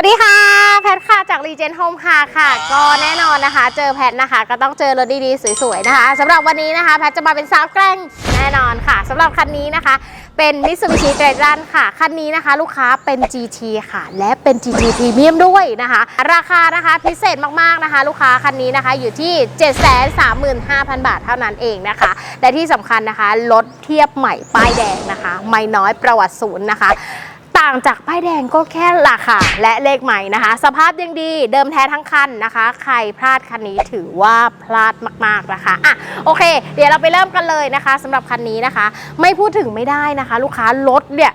วัสดีค่ะ แพทค่ะจากรีเจนโฮมค่ะค่ะ ก็แน่นอนนะคะ เจอแพทนะคะ ก็ต้องเจอรถดีๆ สวย ๆ นะคะสำหรับวันนี้นะคะ แพทจะมาเป็นสาวแกร่งแน่นอนค่ะสำหรับคันนี้นะคะ เป็น Mitsubishi t r a n ค่ะ คันนี้นะคะ ลูกค้าเป็น GT ค่ะ และเป็น GT Premium ด้วยนะคะ ราคานะคะพิเศษมากๆนะคะ ลูกค้าคันนี้นะคะอยู่ที่ 735,000 บาทเท่านั้นเองนะคะ และที่สำคัญนะคะรถเทียบใหม่ป้ายแดงนะคะ ไม่น้อยประวัติศูนย์นะคะ ต่างจากป้ายแดงก็แค่ราคาและเลขใหม่นะคะ สภาพยังดีเดิมแท้ทั้งคันนะคะ ใครพลาดคันนี้ถือว่าพลาดมากๆนะคะอะโอเค เดี๋ยวเราไปเริ่มกันเลยนะคะสำหรับคันนี้นะคะ ไม่พูดถึงไม่ได้นะคะ ลูกค้ารถเนี่ย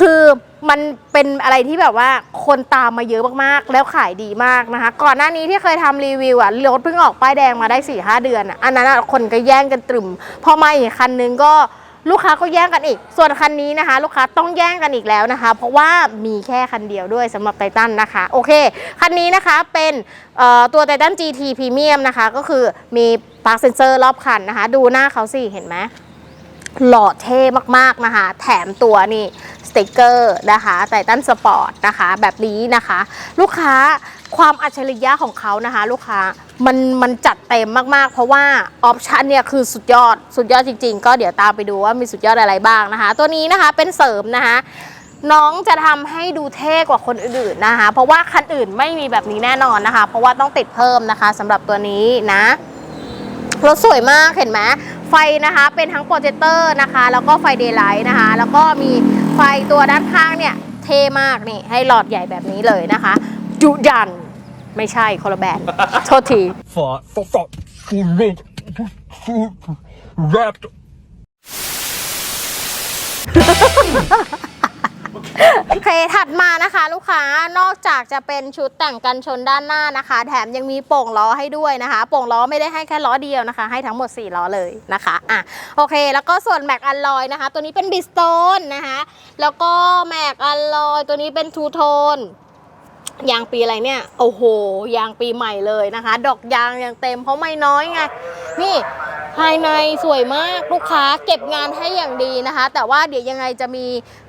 คือมันเป็นอะไรที่แบบว่าคนตามมาเยอะมากๆ แล้วขายดีมากนะคะ ก่อนหน้านี้ที่เคยทำรีวิวอะรถเพิ่งออกป้ายแดงมาได้4ี่หเดือนอะอันนั้นคนก็แย่งกันตรึมพอมาอีกคันนึงก็ ลูกค้าก็แย่งกันอีก ส่วนคันนี้นะคะ ลูกค้าต้องแย่งกันอีกแล้วนะคะ เพราะว่ามีแค่คันเดียวด้วยสำหรับไททันนะคะโอเคคันนี้นะคะเป็นตัวไททัน GT Premium นะคะ ก็คือมีปาร์คเซนเซอร์รอบคันนะคะ ดูหน้าเขาสิเห็นไหมหล่อเท่มากๆนะคะ แถมตัวนี่สติกเกอร์นะคะไททันสปอร์ตนะคะ แบบนี้นะคะ ลูกค้า ความอัจฉริยะของเขานะคะ ลูกค้ามันมันจัดเต็มมากๆ เพราะว่าออปชันเนี่ยคือสุดยอดสุดยอดจริง ๆ ก็เดี๋ยวตามไปดูว่ามีสุดยอดอะไรบ้างนะคะ ตัวนี้นะคะเป็นเสริมนะคะน้องจะทำให้ดูเท่กว่าคนอื่นๆนะคะ เพราะว่าคันอื่นไม่มีแบบนี้แน่นอนนะคะ เพราะว่าต้องติดเพิ่มนะคะสำหรับตัวนี้นะรถสวยมากเห็นไหมไฟนะคะเป็นทั้งโปรเจคเตอร์นะคะ แล้วก็ไฟเดย์ไลท์นะคะ แล้วก็มีไฟตัวด้านข้างเนี่ยเท่มากนี่ให้หลอดใหญ่แบบนี้เลยนะคะจุดัน ไม่ใช่คนละแบรนด์โทษที for for for for wrapped โอเคถัดมานะคะลูกค้านอกจากจะเป็นชุดแต่งกันชนด้านหน้านะคะ แถมยังมีโป่งล้อให้ด้วยนะคะ โป่งล้อไม่ได้ให้แค่ล้อเดียวนะคะ ให้ทั้งหมด 4 ล้อเลยนะคะอะโอเค แล้วก็ส่วนแม็กอัลลอยนะคะ ตัวนี้เป็นบิสโตนนะคะ แล้วก็แม็กอัลลอยตัวนี้เป็นทูโทน ยางปีอะไรเนี่ยโอ้โหยางปีใหม่เลยนะคะ ดอกยางยังเต็มเพราะไม่น้อยไงนี่ภายในสวยมากลูกค้าเก็บงานให้อย่างดีนะคะ แต่ว่าเดี๋ยวยังไงจะมี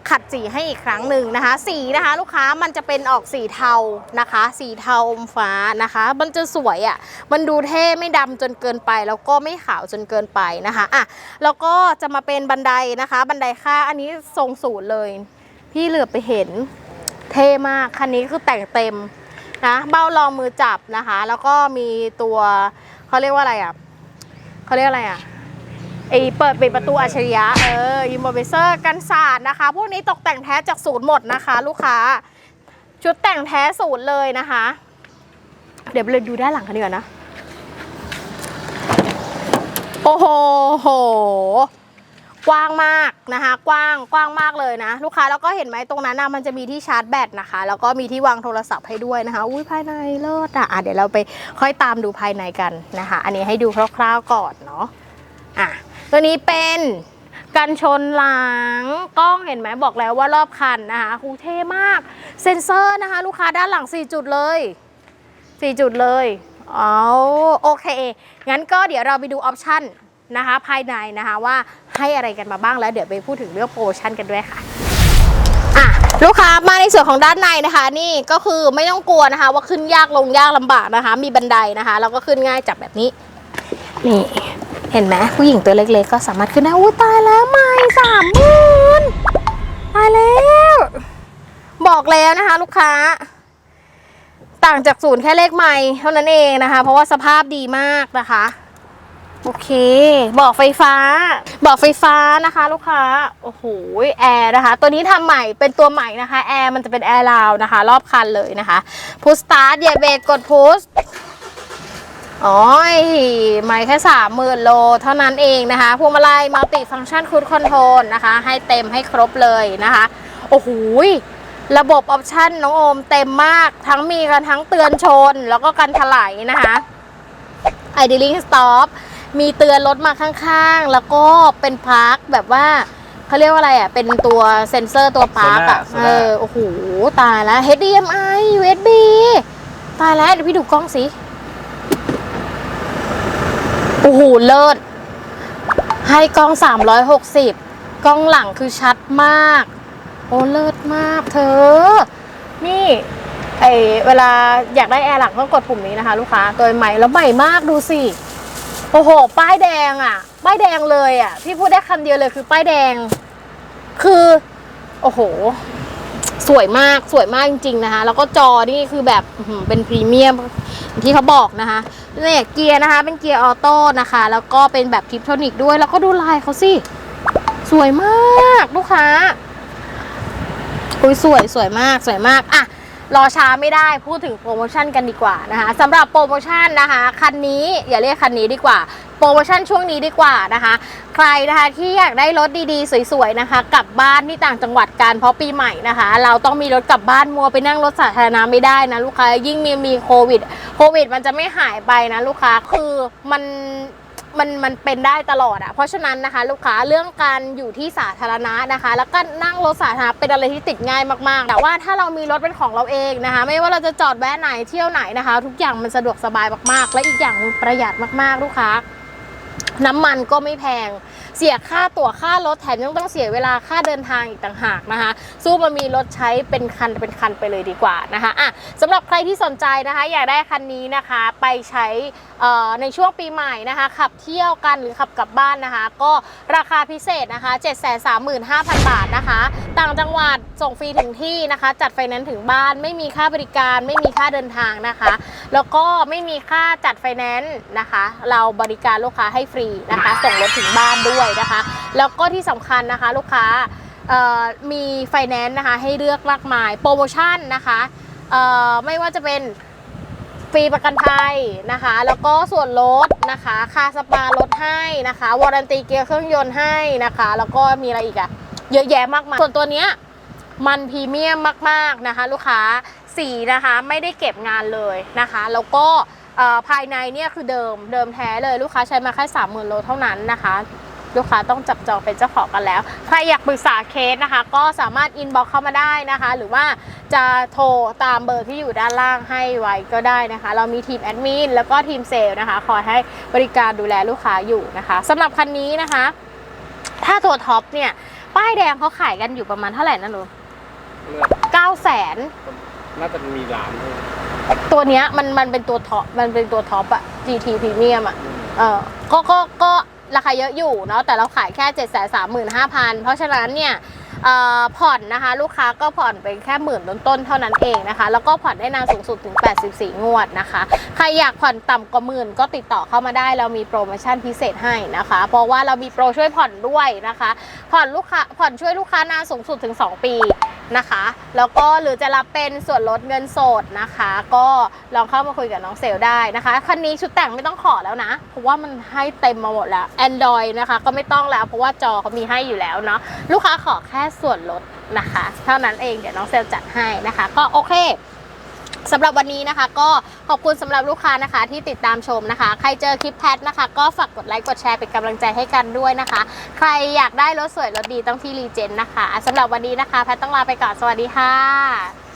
ขัดสีให้อีกครั้งหนึ่งนะคะ สีนะคะ ลูกค้ามันจะเป็นออกสีเทานะคะ สีเทาอมฟ้านะคะ มันจะสวยอะ่ะมันดูเท่ไม่ดำจนเกินไป แล้วก็ไม่ขาวจนเกินไปนะคะอะแล้วก็จะมาเป็นบันไดนะคะ บันไดค่าอันนี้ทรงสูตรเลย พี่เหลือไปเห็น เท่มากคันนี้คือแต่งเต็มนะเบ้ารองมือจับนะคะ แล้วก็มีตัวเขาเรียกว่าอะไรอะเขาเรียกอะไรอะไอเปิดปิดประตูอัจฉริยะเอออิมโมเบเซอร์กันศาสตร์นะคะ พวกนี้ตกแต่งแท้จากศูนย์หมดนะคะ ลูกค้า ชุดแต่งแท้ศูนย์เลยนะคะ เดี๋ยวไปเลยดูด้านหลังกันดีกว่านะ โอ้โหโห กว้างมากนะคะ กว้างกว้างมากเลยนะ ลูกค้าแล้วก็เห็นไหมตรงนั้นนะมันจะมีที่ชาร์จแบตนะคะ แล้วก็มีที่วางโทรศัพท์ให้ด้วยนะคะอุ้ยภายในเลิศอะอะเดี๋ยวเราไปค่อยตามดูภายในกันนะคะ อันนี้ให้ดูคร่าวๆก่อนเนาะอะตัวนี้เป็นกันชนหลังกล้องเห็นไหมบอกแล้วว่ารอบคันนะคะคูเท่มากเซ็นเซอร์นะคะ ลูกค้าด้านหลัง 4 จุดเลย 4 จุดเลยอ๋อโอเค งั้นก็เดี๋ยวเราไปดูออปชั่น นะคะ ภายในนะคะว่าให้อะไรกันมาบ้างแล้วเดี๋ยวไปพูดถึงเรื่องโปรโมชั่นกันด้วยค่ะอะลูกค้ามาในส่วนของด้านในนะคะ นี่ก็คือไม่ต้องกลัวนะคะ ว่าขึ้นยากลงยากลำบากนะคะ มีบันไดนะคะแล้วก็ขึ้นง่ายจับแบบนี้นี่เห็นไหมผู้หญิงตัวเล็กๆก็สามารถขึ้นได้อู้ตายแล้วไม่สามหมื่นตายแล้ว บอกแล้วนะคะ ลูกค้า ต่างจากศูนย์แค่เลขใหม่เท่านั้นเองนะคะ เพราะว่าสภาพดีมากนะคะ โอเคบอกไฟฟ้า บอกไฟฟ้านะคะ ลูกค้า โอ้โหแอร์นะคะ ตัวนี้ทำใหม่เป็นตัวใหม่นะคะ แอร์มันจะเป็นแอร์ลาวนะคะ รอบคันเลยนะคะพุชสตาร์ทเหยียบเบรกกดพุชอ๋อไม่แค่สามหมื่นโล เท่านั้นเองนะคะพวงมาลัยมัลติฟัง c t ชันคูดคอนโทรลนะคะ ให้เต็มให้ครบเลยนะคะ โอ้โหระบบออปชั่นน้องโอมเต็มมาก ทั้งมีกันทั้งเตือนชน แล้วก็กันถลายนะคะ idling stop มีเตือนรถมาข้างๆ แล้วก็เป็นพาร์คแบบว่าเขาเรียกว่าอะไรอะ เป็นตัวเซ็นเซอร์ตัวพาร์คอะ โซน่า เออ โอ้โห ตายแล้ว HDMI USB ตายแล้วเดี๋ยวพี่ดูกล้องสิ โอ้โห เลิศ ให้กล้อง 360 กล้องหลังคือชัดมาก โอ้ เลิศมากเธอ นี่ไอเวลาอยากได้แอร์หลังต้องกดปุ่มนี้นะคะ ลูกค้า ตัวใหม่แล้วใหม่มากดูสิ โอ้โห ป้ายแดงอะ ป้ายแดงเลยอะ พี่พูดได้คำเดียวเลยคือป้ายแดง คือ โอ้โห สวยมาก สวยมากจริง ๆ นะคะ แล้วก็จอนี่คือแบบเป็นพรีเมียมที่เขาบอกนะคะเนี่ยเกียร์นะคะ เป็นเกียร์ออโต้นะคะ แล้วก็เป็นแบบทิปโทนิกด้วย แล้วก็ดูลายเขาสิ สวยมาก ลูกค้าอุ้ยสวยสวยมากสวยมาก อะ รอช้าไม่ได้พูดถึงโปรโมชั่นกันดีกว่านะคะสำหรับโปรโมชั่นนะคะคันนี้อย่าเรียกคันนี้ดีกว่าโปรโมชั่นช่วงนี้ดีกว่านะคะ ใครนะคะที่อยากได้รถดีๆ สวยๆนะคะกลับบ้านที่ต่างจังหวัดกันเพราะปีใหม่นะคะ เราต้องมีรถกลับบ้านมัวไปนั่งรถสาธารณะไม่ได้นะลูกค้ายิ่งมีมีโควิดโควิด มันจะไม่หายไปนะลูกค้าคือมัน มันมันเป็นได้ตลอดอะเพราะฉะนั้นนะคะ ลูกค้าเรื่องการอยู่ที่สาธารณะนะคะ แล้วก็นั่งรถสาธารณะเป็นอะไรที่ติดง่ายมากๆ แต่ว่าถ้าเรามีรถเป็นของเราเองนะคะ ไม่ว่าเราจะจอดแวะไหนเที่ยวไหนนะคะ ทุกอย่างมันสะดวกสบายมากๆ และอีกอย่างประหยัดมากๆ ลูกค้า น้ำมันก็ไม่แพง เสียค่าตั๋วค่ารถแถมยังต้องเสียเวลาค่าเดินทางอีกต่างหากนะคะ สู้มามีรถใช้เป็นคันเป็นคันไปเลยดีกว่านะคะอะสำหรับใครที่สนใจนะคะ อยากได้คันนี้นะคะไปใช้ในช่วงปีใหม่นะคะ ขับเที่ยวกันหรือขับกลับบ้านนะคะ ก็ราคาพิเศษนะคะ 735,000 บาทนะคะ ต่างจังหวัดส่งฟรีถึงที่นะคะ จัดไฟแนนซ์ถึงบ้านไม่มีค่าบริการ ไม่มีค่าเดินทางนะคะ แล้วก็ไม่มีค่าจัดไฟแนนซ์นะคะ เราบริการลูกค้าให้ฟรีนะคะ ส่งรถถึงบ้านด้วยนะคะ แล้วก็ที่สำคัญนะคะลูกค้ามีไฟแนนซ์นะคะให้เลือกมากมาย โปรโมชั่นนะคะไม่ว่าจะเป็นฟรีประกันภัยนะคะ แล้วก็ส่วนลดนะคะค่าสปาลดให้นะคะวารันตีเกียร์เครื่องยนต์ให้นะคะ แล้วก็มีอะไรอีกอะเยอะแยะมากมายส่วนตัวเนี้ยมันพรีเมียมมากๆนะคะ ลูกค้าสีนะคะไม่ได้เก็บงานเลยนะคะ แล้วก็ภายในเนี่ยคือเดิมเดิมแท้เลยลูกค้าใช้มาแค่3 0,000โลเท่านั้นนะคะ ลูกค้าต้องจับจองเป็นเจ้าของกันแล้ว ใครอยากปรึกษาเคสนะคะ ก็สามารถอินบ็อกเข้ามาได้นะคะ หรือว่าจะโทรตามเบอร์ที่อยู่ด้านล่างให้ไว้ก็ได้นะคะ เรามีทีมแอดมินแล้วก็ทีมเซลล์นะคะ คอยให้บริการดูแลลูกค้าอยู่นะคะสำหรับคันนี้นะคะ ถ้าตัวท็อปเนี่ย ป้ายแดงเขาขายกันอยู่ประมาณเท่าไหร่นะหนูเมื่อเก้าแสนน่าจะมีร้านด้วยตัวเนี้ยมันมันเป็นตัวท็อปมันเป็นตัวท็อปอะ GT Premium อะเออก็ก็ก็ ราคาเยอะอยู่เนาะแต่เราขายแค่ 7 3 5 0 0 0 เพราะฉะนั้นเนี่ยผ่อนนะคะลูกค้าก็ผ่อนไปแค่หมื่นต้นๆเท่านั้นเองนะคะ แล้วก็ผ่อนได้นานสูงสุดถึง 84 งวดนะคะ ใครอยากผ่อนต่ำกว่าหมื่นก็ติดต่อเข้ามาได้ เรามีโปรโมชั่นพิเศษให้นะคะ เพราะว่าเรามีโปรช่วยผ่อนด้วยนะคะ ผ่อนลูกค้าผ่อนช่วยลูกค้านานสูงสุดถึง 2 ปี นะคะ แล้วก็หรือจะรับเป็นส่วนลดเงินสดนะคะ ก็ลองเข้ามาคุยกับน้องเซลได้นะคะคันนี้ชุดแต่งไม่ต้องขอแล้วนะ เพราะว่ามันให้เต็มมาหมดแล้ว Android นะคะ ก็ไม่ต้องแล้วเพราะว่าจอเขามีให้อยู่แล้วเนาะลูกค้าขอแค่ส่วนลดนะคะ เท่านั้นเองเดี๋ยวน้องเซลจัดให้นะคะ ก็โอเค สำหรับวันนี้นะคะก็ขอบคุณสำหรับลูกค้านะคะที่ติดตามชมนะคะ ใครเจอคลิปแพทนะคะ ก็ฝากกดไลค์กดแชร์เป็นกำลังใจให้กันด้วยนะคะ ใครอยากได้รถสวยรถดีต้องที่รีเจนนะคะสำหรับวันนี้นะคะ แพทต้องลาไปก่อนสวัสดีค่ะ